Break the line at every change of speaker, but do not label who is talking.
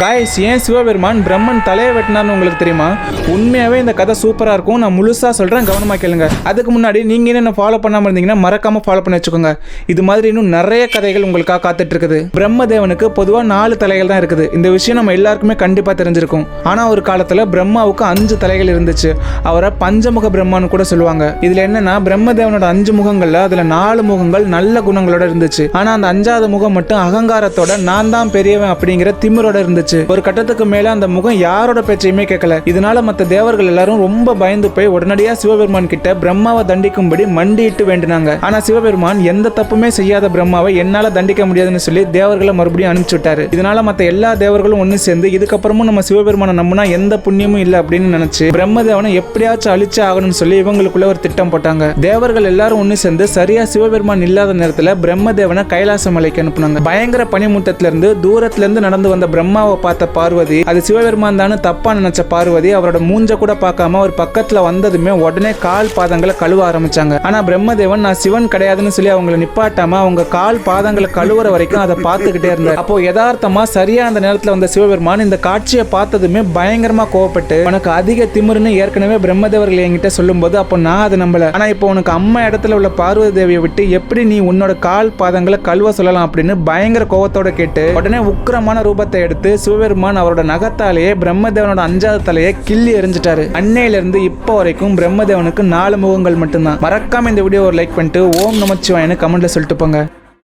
Guys ஏன் சிவபெருமான் பிரம்மன் தலையை வெட்டினார்னு உங்களுக்கு தெரியுமா? உண்மையாகவே இந்த கதை சூப்பராக இருக்கும். நான் முழுசாக சொல்கிறேன் கவனமாக கேளுங்க. அதுக்கு முன்னாடி நீங்கள் என்ன ஃபாலோ பண்ணாமல் இருந்தீங்கன்னா மறக்காமல் ஃபாலோ பண்ணி வச்சுக்கோங்க. இது மாதிரி இன்னும் நிறைய கதைகள் உங்களுக்காக காத்துட்டு இருக்குது பிரம்மதேவனுக்கு பொதுவாக நாலு தலைகள் தான் இருக்குது. இந்த விஷயம் நம்ம எல்லாருக்குமே கண்டிப்பாக தெரிஞ்சிருக்கும். ஆனால் ஒரு காலத்தில் பிரம்மாவுக்கு அஞ்சு தலைகள் இருந்துச்சு. அவரை பஞ்சமுக பிரம்மான்னு கூட சொல்லுவாங்க. இதில் என்னன்னா பிரம்மதேவனோட அஞ்சு முகங்களில் அதில் நாலு முகங்கள் நல்ல குணங்களோட இருந்துச்சு. ஆனால் அந்த அஞ்சாவது முகம் மட்டும் அகங்காரத்தோட நான் தான் பெரியவன் அப்படிங்கிற திமிரோட இருந்துச்சு. ஒரு கட்டத்துக்கு மேல அந்த முகம் யாரோட பேச்சையுமே கேட்கல. இதனால மற்ற தேவர்கள் எல்லாரும் ரொம்ப பயந்து போய் உடனடியா சிவபெருமான் கிட்ட பிரம்மாவை தண்டிக்கும்படி மண்டிட்டு வேண்டினாங்க. ஆனா சிவபெருமான் எந்த தப்புமே செய்யாத பிரம்மாவை என்னால தண்டிக்க முடியாதுன்னு சொல்லி தேவர்களை மறுபடியும் அனுப்பிச்சு விட்டாரு. இதனால மற்ற எல்லா தேவர்களும் ஒன்னு சேர்ந்து இதுக்கப்புறமும் நம்ம சிவபெருமானை நம்பினா எந்த புண்ணியமும் இல்லை அப்படின்னு நினைச்சு பிரம்மதேவனை எப்படியாச்சும் அழிச்சு ஆகணும்னு சொல்லி இவங்களுக்குள்ள ஒரு திட்டம் போட்டாங்க. தேவர்கள் எல்லாரும் ஒன்று சேர்ந்து சரியா சிவபெருமான் இல்லாத நேரத்துல பிரம்மதேவனை கைலாச மலைக்கு அனுப்புனாங்க. பயங்கர பனிமூட்டத்திலிருந்து தூரத்துல இருந்து நடந்து வந்த பிரம்மாவை பார்த்த பார்வதி அது சிவபெருமான் தானு தப்பா நினைச்ச பார்வதி அவரோட மூஞ்ச கூட பார்க்காம அவர் பக்கத்துல வந்ததுமே உடனே கால் பாதங்களை கழுவ ஆரம்பிச்சாங்க. ஆனா பிரம்மதேவன் நான் சிவன் கிடையாதுன்னு சொல்லி அவங்கள நிப்பாட்டாம அவங்க கால் பாதங்களை கழுவுற வரைக்கும் அதை பார்த்துக்கிட்டே இருந்தார். அப்போ யதார்த்தமா சரியா அந்த நேரத்துல வந்த சிவபெருமான் இந்த காட்சியை பார்த்ததுமே பயங்கரமா கோவப்பட்டு உனக்கு அதிக திமிருன்னு ஏற்கனவே பிரம்மதேவர்கள் என்கிட்ட சொல்லும்போது அப்போ நான் அதை நம்பல. ஆனா இப்போ உனக்கு அம்மா இடத்துல உள்ள பார்வதி தேவியை விட்டு எப்படி நீ உன்னோட கால் பாதங்களை கழுவ சொல்லலாம்? அப்படின்னு பயங்கர கோவத்தோட கேட்டு உடனே உக்கிரமான ரூபத்தை எடுத்து சிவபெருமான் அவரோட நகத்தாலேயே பிரம்மதேவனோட அஞ்சாவது தலையை கிள்ளி எரிஞ்சிட்டாரு அன்னையில இருந்து இப்போ வரைக்கும் பிரம்மதேவனுக்கு நாலு முகங்கள் மட்டும்தான். மறக்காம இந்த வீடியோ ஒரு லைக் பண்ணிட்டு ஓம் நமச்சிவாயன்னு கமெண்ட்ல சொல்லிட்டு போங்க.